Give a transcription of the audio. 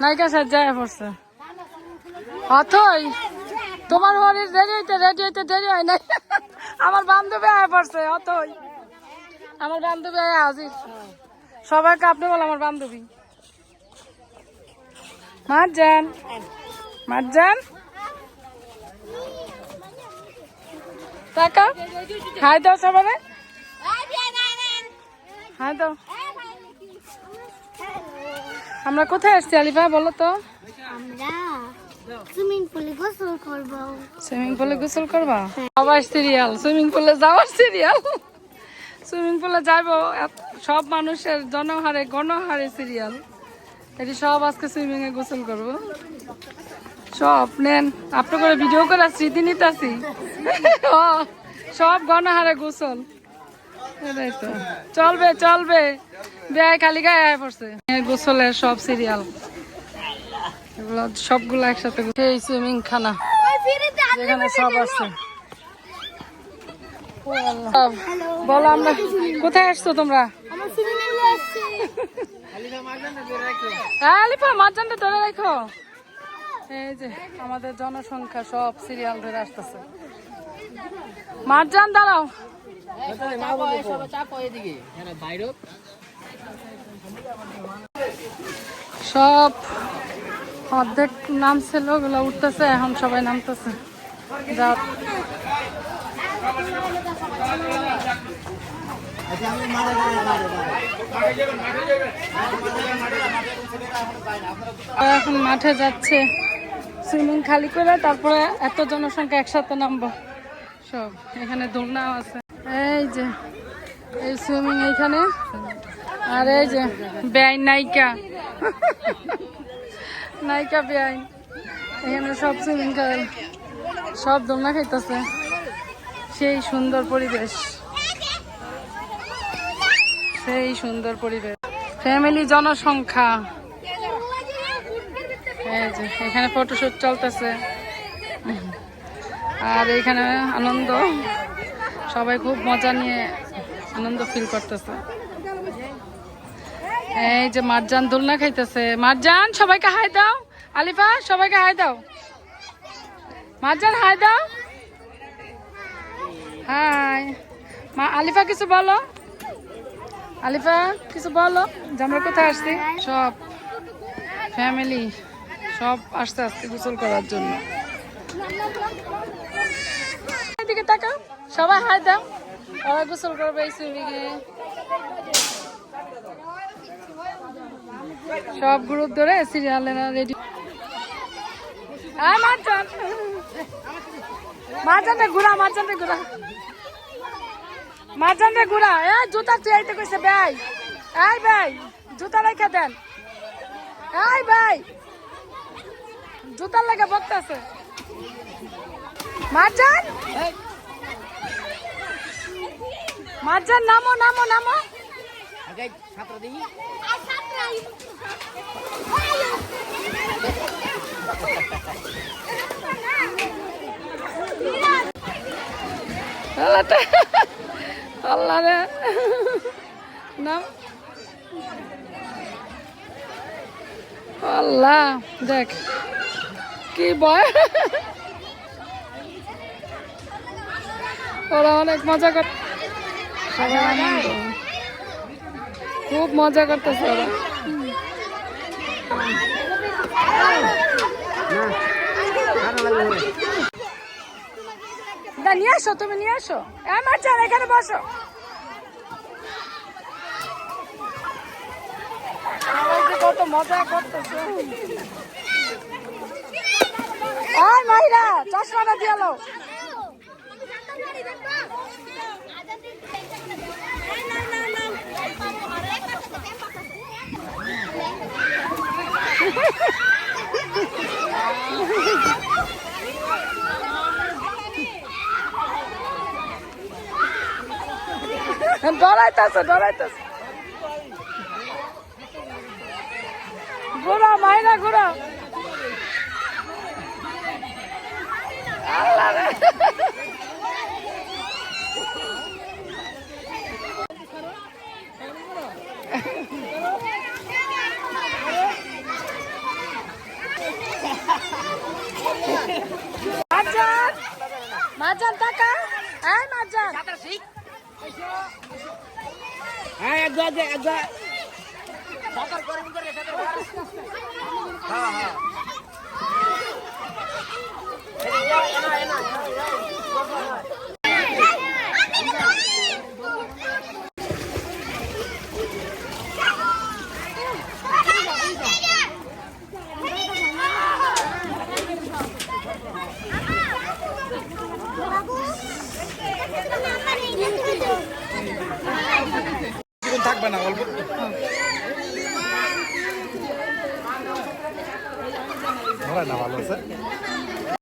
নায়িকা সাজ্জায় পড়ছে। অথই, তোমার হরির দেরি হইতে রেডি হইতে দেরি হয় নাই। আমার বান্ধবী আয় পড়ছে, অথই। আমার বান্ধবী আয় হাজির। সবাইকে আপনি বল আমার বান্ধবী। মারজান মারজান। টাকা, হাই দাও সবারে হাই দাও। আমরা কোথায় আসছি আলিফা বলো তো? আমরা সুইমিং পুলে গোসল করব। সুইমিং পুলে গোসল করবা? আবার সিরিয়াল সুইমিং পুলে যাওয়ার সিরিয়াল সুইমিং পুলে যাব সব মানুষের জনহারে গণহারে সিরিয়াল এটি সব আজকে সুইমিং এ গোসল করব। সব নেন আপনি করে ভিডিও করে স্মৃতি নিতেছি সব গণহারে গোসল। চলবে চলবে। বেয়াই খালি গায়ে আয় পড়ছে। গোসলের সব সিরিয়াল এগুলো সবগুলো একসাথে এই সুইমিং খানা। যেখানে সব আছে। বলো আমরা কোথায় আসছো তোমরা? হ্যাঁ, মাঝখানটা ধরে রাখো। এই যে আমাদের জনসংখ্যা সব সিরিয়াল ধরে আসতেছে। মারজান দাঁড়াও। সব অর্ধেক নামছিল ওগুলো উঠতেছে, এখন সবাই নামতেছে। যাও। এখন মাঠে যাচ্ছে। সুইমিং খালি করে, তারপরে এত জনসংখ্যা একসাথে নামবো। সব, এখানে দোলনাও আছে। এই যে, এই সুইমিং এইখানে। আর এই যে, বেআইন নায়িকা। নায়িকা বেআইন। এখানে সব সুইমিং করে। সব দোলনা খাইতেছে। সেই সুন্দর পরিবেশ। সেই সুন্দর পরিবেশ। ফ্যামিলি জনসংখ্যা। এই যে, এখানে ফটোশুট চলতেছে। আর এখানে আনন্দ। সবাই খুব মজা নিয়ে আনন্দ ফিল করতেছে। এই যে মারজান দোলনা খাইতেছে। মারজান, সবাইকে হাই দাও। আলিফা, সবাইকে হাই দাও। মারজান, হাই দাও। হাই। মা, আলিফা, কিছু বলো? আলিফা, কিছু বলো? যে আমরা কোথায় আসছি? সব ফ্যামিলি সব আসতে আসতে গোসল করার জন্য। তাকাও সবাই হাই দাও। ওরা গোসল করবে এই সুইমিংয়ে। সব গ্রুপ ধরে সিরিয়ালেরা রেডি মারজান মারজান রে ঘুরা মারজান রে ঘুরা। মারজান রে ঘুরা। এ, জুতা তুই কইছে ভাই। এই ভাই, জুতা রেখে দেন। এই ভাই। জুতার লাগে বকতেছে। মারজান মারজান নামো নামো নামো। আল্লাহ রে। নাম। আল্লাহ দেখ কি বয় ওরা অনেক মজা কর আনন্দ খুব মজা করতেছে ওরা। নিয়ে আসো তুমি নিয়ে আসো। আমার চান এখানে বসো। কত মজা করতেছে। আর মাইরা চশমাটা দিয়ালো ডরাইতেছে ডরাইতেছে ঘোরা মাইনা ঘোরা আল্লাহ রে। মাজান মাজান টাকা। এই মাজান। হ্যাঁ এক একদম হ্যাঁ কিছুক্ষণ থাকবে না অল্প ভালো আছে।